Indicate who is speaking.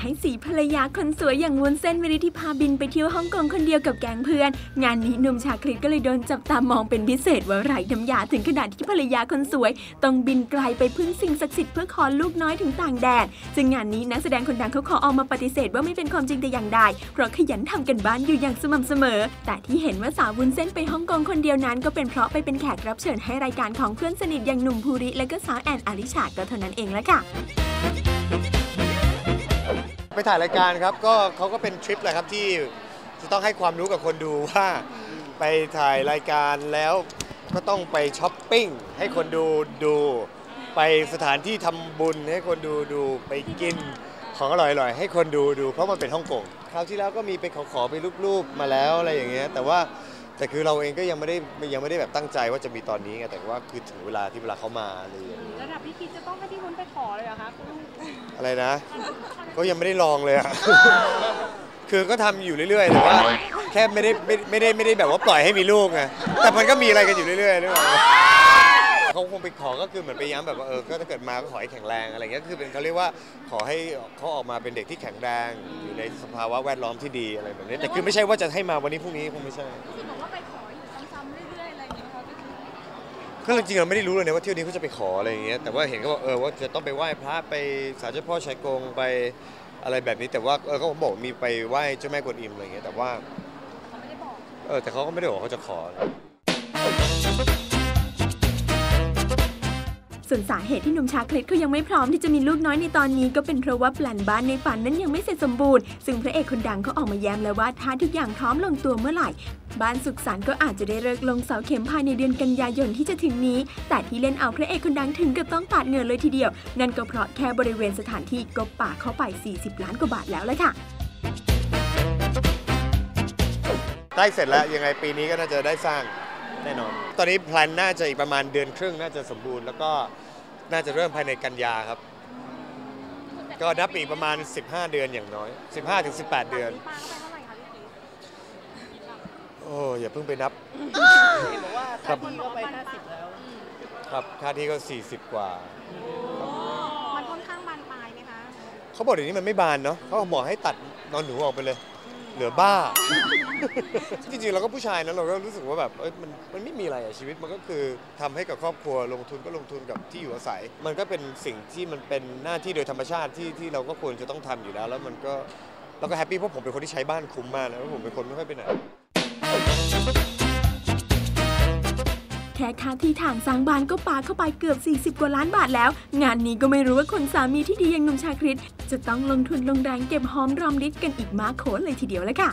Speaker 1: ให้สีภรรยาคนสวยอย่างวุ้นเส้นวิริธิพาบินไปเที่ยวฮ่องกงคนเดียวกับแก๊งเพื่อน งานนี้หนุ่มชาคริตก็เลยโดนจับตามองเป็นพิเศษว่าไร้น้ำยาถึงขนาดที่ภรรยาคนสวย ต้องบินไกลไปพึ่งสิ่งศักดิ์สิทธิ์เพื่อขอลูกน้อยถึงต่างแดนซึ่งงานนี้นักแสดงคนดังเขาขอออกมาปฏิเสธว่าไม่เป็นความจริงแต่อย่างใดเพราะขยันทำกันบ้านอยู่อย่างสม่ำเสมอ แต่ที่เห็นว่าสาววุ้นเส้นไปฮ่องกงคนเดียวนั้น ก็เป็นเพราะไปเป็นแขกรับเชิญให้รายการของเพื่อนสนิทอย่างหนุ่มภูริและก็สาวแอนอลิชาก็เท่านั้นเองละค่ะ
Speaker 2: ไปถ่ายรายการครับ ก็เขาก็เป็นทริปแหละครับที่จะต้องให้ความรู้กับคนดูว่า ไปถ่ายรายการแล้วก็ต้องไปช้อปปิ้งให้คนดูดู ไปสถานที่ทำบุญให้คนดูดูไปกินของอร่อยๆให้คนดูดู เพราะมันเป็นฮ่องกงคราวที่แล้วก็มีไปขอขอไปรูปๆมาแล้วอะไรอย่างเงี้ยแต่ว่า แต่คือเราเองก็ยังไม่ได้ยังไม่ได้แบบตั้งใจว่าจะมีตอนนี้ไงแต่ว่าคือถึงเวลาที่เวลาเขามาอะไรอย่างเงี้ย
Speaker 3: ระดับพี่คิดจะต้องให้พี่วุ้นไปขอเลยเหรอคะคุณลูก
Speaker 2: อะไรนะ ก็ยังไม่ได้ลองเลยอะคือก็ทำอยู่เรื่อยๆแต่ว่าแค่ไม่ได้ไม่ไม่ได้ไม่ได้แบบว่าปล่อยให้มีลูกไงแต่มันก็มีอะไรกันอยู่เรื่อยๆด้วย เขาคงไปขอก็คือเหมือนไปย้ำแบบว่าเออก็ถ้าเกิดมาก็ขอให้แข็งแรงอะไรเงี้ยคือเป็นเขาเรียกว่าขอให้เขาออกมาเป็นเด็กที่แข็งแรงอยู่ในสภาวะแวดล้อมที่ดีอะไรแบบนี้แต่คือไม่ใช่ว่าจะให้มาวันนี้พรุ่งนี้คงไม่ใช่
Speaker 3: คือบอกว่าไปขออยู่ซ้ำๆเรื่อยๆอะไรอย่างเงี้ยค่ะพี่คิด
Speaker 2: ก็จริงๆเราไม่ได้รู้เลยนะว่าเที่ยวนี้เขาจะไปขออะไรอย่างเงี้ยแต่ว่าเห็นเขาบอกเออว่าจะต้องไปไหว้พระไปศาลเจ้าพ่อชายกงไปอะไรแบบนี้แต่ว่าเออเขาบอกมีไปไหว้เจ้าแม่กวนอิมอะไรอย่างเงี้ยแต่ว่า
Speaker 3: เขาไม่ได้บอก
Speaker 2: เออแต่เขาก็ไม่ได้บอกว่าเขาจะขอ
Speaker 1: ส่วนสาเหตุที่หนุ่มชาคริตเขายังไม่พร้อมที่จะมีลูกน้อยในตอนนี้ก็เป็นเพราะว่าแปลนบ้านในฝันนั้นยังไม่เสร็จสมบูรณ์ ซึ่งพระเอกคนดังเขาออกมาแย้มแล้วว่าถ้าทุกอย่างพร้อมลงตัวเมื่อไหร่ บ้านสุขสันต์ก็อาจจะได้เลิกลงเสาเข็มภายในเดือนกันยายนที่จะถึงนี้ แต่ที่เล่นเอาพระเอกคนดังถึงกับต้องปาดเหงื่อเลยทีเดียว นั่นก็เพราะแค่บริเวณสถานที่ก็ป่าเข้าไป 40 ล้านกว่าบาทแล้วเละค่ะ
Speaker 2: ใกล้เสร็จแล้วยังไงปีนี้ก็น่าจะได้สร้าง แน่นอน ตอนนี้แพลนน่าจะอีกประมาณเดือนครึ่งน่าจะสมบูรณ์แล้วก็น่าจะเริ่มภายในกันยาครับ ก็นับอีกประมาณ 15 เดือนอย่างน้อย 15ถึง18 เดือน
Speaker 3: ปาเข้าไปเท่าไหร่คะพี่คิด
Speaker 2: โอ้อย่าเพิ่งไปนับ
Speaker 4: เห็นบอกว่า
Speaker 2: ครั
Speaker 4: ค่า
Speaker 2: บ
Speaker 4: ที่ก็ไป 50 แล้ว
Speaker 2: ครับค่าที่ก็ 40 กว่า
Speaker 3: มันค่อนข้างบานปลายไหมคะ
Speaker 2: เขาบอกเดี๋ยวนี้มันไม่บานเนาะเขาบอกให้ตัดนอนหนูออกไปเลย เหลือบ้า จริงๆเราก็ผู้ชายนะเราก็รู้สึกว่าแบบเอ้ยมันมันไม่มีอะไรอะชีวิตมันก็คือทำให้กับครอบครัวลงทุนก็ลงทุนกับที่อยู่อาศัย มันก็เป็นสิ่งที่มันเป็นหน้าที่โดยธรรมชาติที่ที่เราก็ควรจะต้องทำอยู่แล้ว แล้วมันก็เราก็แฮปปี้เพราะผมเป็นคนที่ใช้บ้านคุ้มมากนะเพราะผมเป็นคนไม่ค่อยไปไหน
Speaker 1: ค่าที่ทางสร้างบ้านก็ปาเข้าไปเกือบ 40 กว่าล้านบาทแล้ว งานนี้ก็ไม่รู้ว่าคนสามีที่ดีอย่างหนุ่มชาคริตจะต้องลงทุนลงแรงเก็บหอมรอมริบกันอีกมากโขนเลยทีเดียวแล้วค่ะ